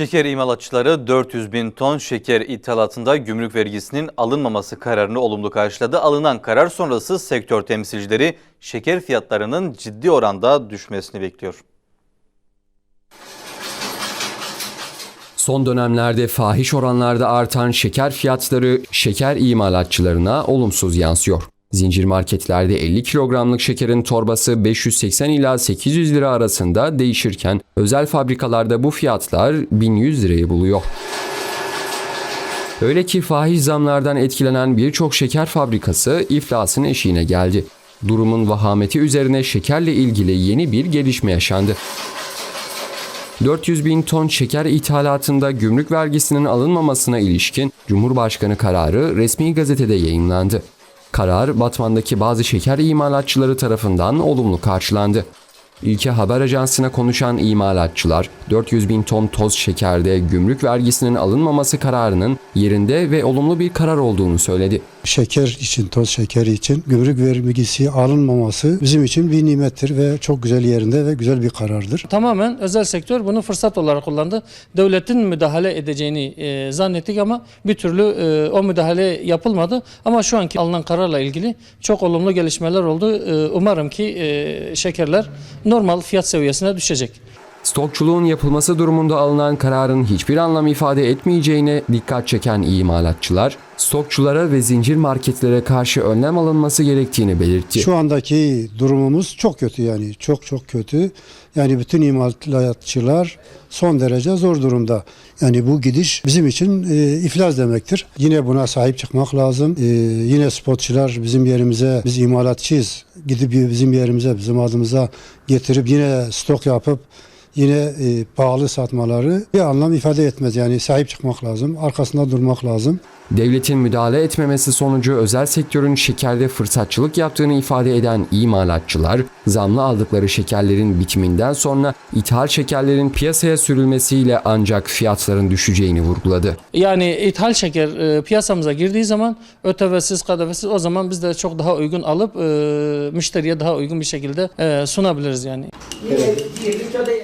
Şeker imalatçıları 400 bin ton şeker ithalatında gümrük vergisinin alınmaması kararını olumlu karşıladı. Alınan karar sonrası sektör temsilcileri şeker fiyatlarının ciddi oranda düşmesini bekliyor. Son dönemlerde fahiş oranlarda artan şeker fiyatları şeker imalatçılarına olumsuz yansıyor. Zincir marketlerde 50 kilogramlık şekerin torbası 580 ila 800 lira arasında değişirken özel fabrikalarda bu fiyatlar 1100 lirayı buluyor. Öyle ki fahiş zamlardan etkilenen birçok şeker fabrikası iflasın eşiğine geldi. Durumun vahameti üzerine şekerle ilgili yeni bir gelişme yaşandı. 400 bin ton şeker ithalatında gümrük vergisinin alınmamasına ilişkin Cumhurbaşkanı kararı resmi gazetede yayınlandı. Karar Batman'daki bazı şeker imalatçıları tarafından olumlu karşılandı. İlke Haber Ajansı'na konuşan imalatçılar 400 bin ton toz şekerde gümrük vergisinin alınmaması kararının yerinde ve olumlu bir karar olduğunu söyledi. Şeker için, toz şeker için gümrük vergisi alınmaması bizim için bir nimettir ve çok güzel yerinde ve güzel bir karardır. Tamamen özel sektör bunu fırsat olarak kullandı. Devletin müdahale edeceğini e, zannettik ama bir türlü e, o müdahale yapılmadı. Ama şu anki alınan kararla ilgili çok olumlu gelişmeler oldu. E, umarım ki e, şekerler normal fiyat seviyesine düşecek. Stokçuluğun yapılması durumunda alınan kararın hiçbir anlam ifade etmeyeceğine dikkat çeken imalatçılar, stokçulara ve zincir marketlere karşı önlem alınması gerektiğini belirtti. Şu andaki durumumuz çok kötü yani çok çok kötü. Yani bütün imalatçılar son derece zor durumda. Yani bu gidiş bizim için e, iflas demektir. Yine buna sahip çıkmak lazım. E, yine spotçular bizim yerimize, biz imalatçıyız. Gidip bizim yerimize, bizim adımıza getirip yine stok yapıp yine e, pahalı satmaları bir anlam ifade etmez. Yani sahip çıkmak lazım, arkasında durmak lazım. Devletin müdahale etmemesi sonucu özel sektörün şekerde fırsatçılık yaptığını ifade eden imalatçılar, zamlı aldıkları şekerlerin bitiminden sonra ithal şekerlerin piyasaya sürülmesiyle ancak fiyatların düşeceğini vurguladı. Yani ithal şeker e, piyasamıza girdiği zaman ÖTV'siz, KDV'siz o zaman biz de çok daha uygun alıp e, müşteriye daha uygun bir şekilde e, sunabiliriz yani.